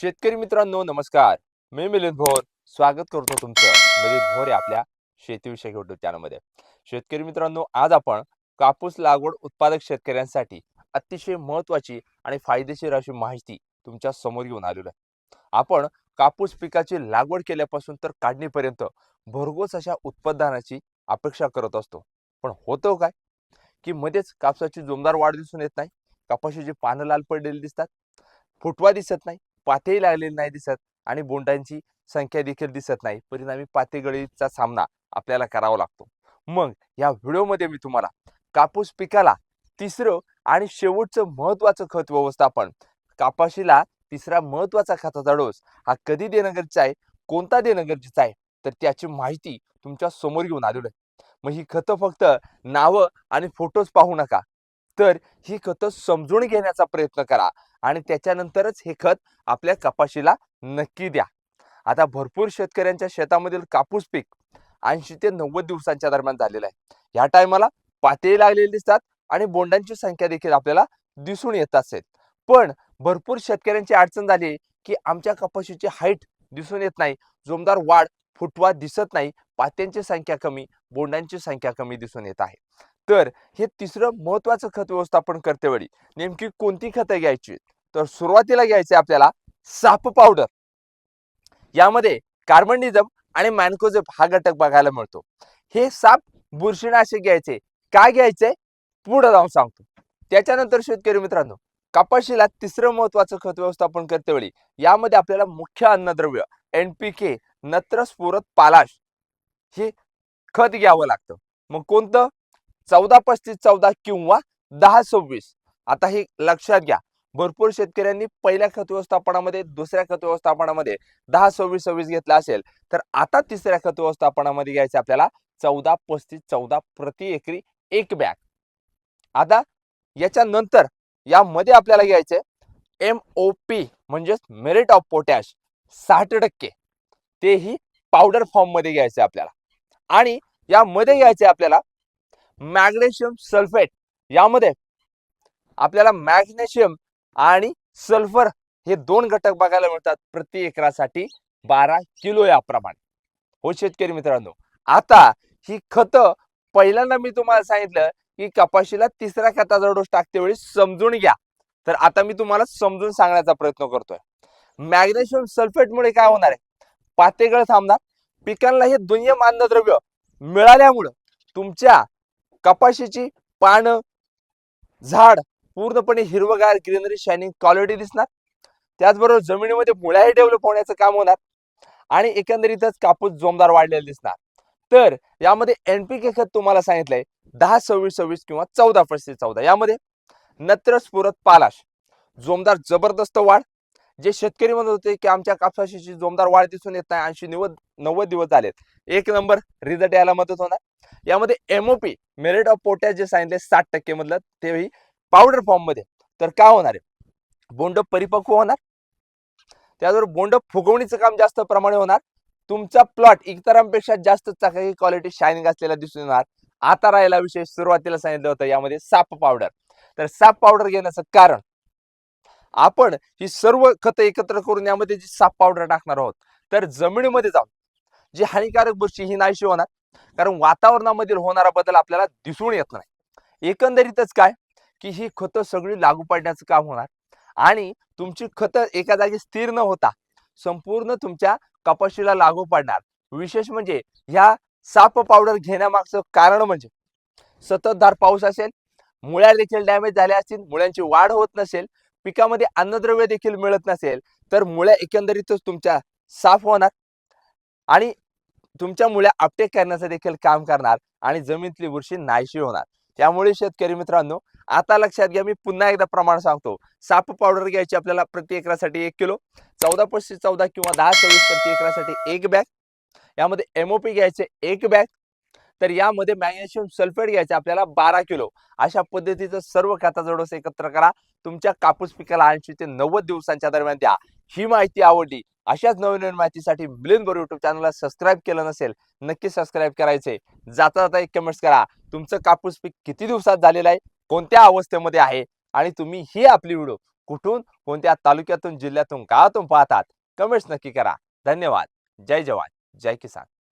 शेतकरी मित्रांनो नमस्कार. मी मिलिंद भोर. स्वागत करतो तुमचं. मिलिंद भोर आपल्या शेतीविषयक युट्यूब चॅनलमध्ये शेतकरी मित्रांनो आज आपण कापूस लागवड उत्पादक शेतकऱ्यांसाठी अतिशय महत्त्वाची आणि फायदेशीर अशी माहिती तुमच्यासमोर घेऊन आलेलो आहे. आपण कापूस पिकाची लागवड केल्यापासून तर काढणीपर्यंत भरघोस अशा उत्पादनाची अपेक्षा करत असतो. पण होतं काय? की मध्येच कापसाची जोमदार वाढ दिसून येत नाही. कपाशीची पानं लाल पडलेली दिसतात. फुटवा दिसत नाही. पातेही लागलेली नाही दिसत आणि बोंडांची संख्या देखील दिसत नाही. परिणामी पातेगळीचा सामना आपल्याला करावा लागतो. मग या व्हिडिओमध्ये मी तुम्हाला कापूस पिकाला तिसरं आणि शेवटचं महत्वाचं खत व्यवस्थापन कापाशीला तिसरा महत्त्वाचा खताचा डोस हा कधी देणं गरजेचं आहे कोणता देणं गरजेचं आहे तर त्याची माहिती तुमच्यासमोर घेऊन आलेलो आहे. मग ही खतं फक्त नावं आणि फोटोज पाहू नका. तर ही खतं समजून घेण्याचा प्रयत्न करा आणि त्याच्यानंतरच हे खत आपल्या कपाशीला नक्की द्या. आता भरपूर शेतकऱ्यांच्या शेतामधील कापूस पीक ऐंशी ते नव्वद दिवसांच्या दरम्यान झालेलं आहे. ह्या टायमाला पातेही लागलेली दिसतात आणि बोंडांची संख्या देखील आपल्याला दिसून येत असेल. पण भरपूर शेतकऱ्यांची अडचण झाली आहे की आमच्या कपाशीची हाईट दिसून येत नाही जोमदार वाढ फुटवा दिसत नाही पात्यांची संख्या कमी बोंडांची संख्या कमी दिसून येत आहे. तर हे तिसरं महत्वाचं खत व्यवस्थापन करतेवेळी नेमकी कोणती खतं घ्यायची? तर सुरुवातीला घ्यायचे आपल्याला साप पावडर. यामध्ये कार्बनडिझम आणि मॅनकोझेप हा घटक बघायला मिळतो. हे साप बुरशीनाशक घ्यायचे. काय घ्यायचे पुढे जाऊन सांगतो. त्याच्यानंतर शेतकरी मित्रांनो कपाशीला तिसरं महत्वाचं खत व्यवस्थापन करतेवेळी यामध्ये आपल्याला मुख्य अन्नद्रव्य एनपीके नत्र स्फुरत पालाश हे खत घ्यावं लागतं. मग कोणतं? चौदा पस्तीस चौदा किंवा दहा सव्वीस. आता हे लक्षात घ्या. भरपूर शेतकऱ्यांनी पहिल्या खत व्यवस्थापनामध्ये दुसऱ्या खत व्यवस्थापनामध्ये दहा सव्वीस सव्वीस घेतला असेल. तर आता तिसऱ्या खत व्यवस्थापनामध्ये घ्यायचं आपल्याला चौदा पस्तीस चौदा प्रति एकरी एक बॅग. आता याच्यानंतर यामध्ये आपल्याला घ्यायचे एम ओ पी म्हणजेच मेरिट ऑफ पोटॅश साठ टक्के. तेही पावडर फॉर्ममध्ये घ्यायचं घ्यायचे आपल्याला. आणि यामध्ये घ्यायचे आपल्याला मॅग्नेशियम सल्फेट यामध्ये आपल्याला मॅग्नेशियम आणि सल्फर हे दोन घटक बघायला मिळतात प्रति एकरासाठी बारा किलो याप्रमाणे. हो शेतकरी मित्रांनो आता ही खत पहिल्यांदा मी तुम्हाला सांगितलं की कपाशीला तिसऱ्या खताचा डोस टाकते वेळी समजून घ्या. तर आता मी तुम्हाला समजून सांगण्याचा प्रयत्न करतोय. मॅग्नेशियम सल्फेटमुळे काय होणार आहे? पातेगळ थांबणार. पिकांना हे दुय्यम अन्नद्रव्य मिळाल्यामुळं तुमच्या कपाशीची पानं झाड पूर्णपणे हिरवगार ग्रीनरी शायनिंग क्वालिटी दिसणार. त्याचबरोबर जमिनीमध्ये मुळ्याही डेव्हलप होण्याचं काम होणार आणि एकंदरीतच कापूस जोमदार वाढलेला दिसणार. तर यामध्ये एनपीके खत तुम्हाला सांगितलंय दहा सव्वीस सव्वीस किंवा चौदा पस्तीस चौदा. यामध्ये नत्र स्फुरत पालाश जोमदार जबरदस्त वाढ जे शेतकरी म्हणत होते की आमच्या कापसाशीची जोमदार वाढ दिसून येत नाही ऐंशी नव्वद नव्वद दिवस झालेत. एक नंबर रिझल्ट यायला मदत होणार. यामध्ये एमओपी मेरिट ऑफ पोटॅश जे सांगितले साठ टक्के मधलं तेही पावडर फॉर्ममध्ये तर का होणार आहे? बोंड परिपक्व होणार? त्याचबरोबर बोंड फुगवणीचं काम जास्त प्रमाणे होणार. तुमचा प्लॉट इतरांपेक्षा जास्त चांगली क्वालिटी शायनिंग असलेला दिसून येणार. आता राहिला विषय सुरुवातीला सांगितलं होतं यामध्ये साप पावडर तर साप पावडर घेण्याचं कारण आपण ही सर्व खतं एकत्र करून यामध्ये जी साप पावडर टाकणार आहोत तर जमिनीमध्ये जाऊन जी हानिकारक बुरशी ही नाहीशी होणार. कारण वातावरणामधील होणारा बदल आपल्याला दिसून येत नाही. एकंदरीतच काय? की ही खतं सगळी लागू पडण्याचं काम होणार आणि तुमची खतं एका जागी स्थिर न होता संपूर्ण तुमच्या कपाशीला लागू पडणार. विशेष म्हणजे ह्या साप पावडर घेण्यामागचं कारण म्हणजे सततधार पाऊस असेल मुळ्या देखील डॅमेज झाल्या असतील मुळ्यांची वाढ होत नसेल पिकामध्ये अन्नद्रव्य देखील मिळत नसेल तर मुळ्या एकंदरीतच तुमच्या साफ होणार आणि तुमच्या मुळ्या अपटेक करण्याचं देखील काम करणार आणि जमिनीतली बुरशी नाहीशी होणार. त्यामुळे शेतकरी मित्रांनो आता लक्षात घ्या मी पुन्हा एकदा प्रमाण सांगतो. साप पावडर घ्यायची आपल्याला प्रति एकरासाठी एक किलो. चौदा पस्तीस चौदा किंवा दहा चोवीस प्रति एकरासाठी एक बॅग यामध्ये एमओपी घ्यायचे एक बॅग तर यामध्ये मॅग्नेशियम सल्फेट घ्यायचे आपल्याला बारा किलो. अशा पद्धतीचं सर्व खताचा डोस एकत्र करा. तुमच्या कापूस पिकाला ऐंशी ते नव्वद दिवसांच्या दरम्यान द्या. ही माहिती आवडली अशाच नवनवीन माहितीसाठी ब्लिन बरोबर युट्यूब चॅनलला सबस्क्राईब केलं नसेल नक्की सबस्क्राईब करायचे. जाता जाता एक कमेंट्स करा. तुमचं कापूस पीक किती दिवसात झालेलं आहे? कोणत्या अवस्थेमध्ये आहे? आणि तुम्ही ही आपली व्हिडिओ कुठून कोणत्या तालुक्यातून जिल्ह्यातून गावातून पाहतात? कमेंट्स नक्की करा. धन्यवाद. जय जवान. जय किसान.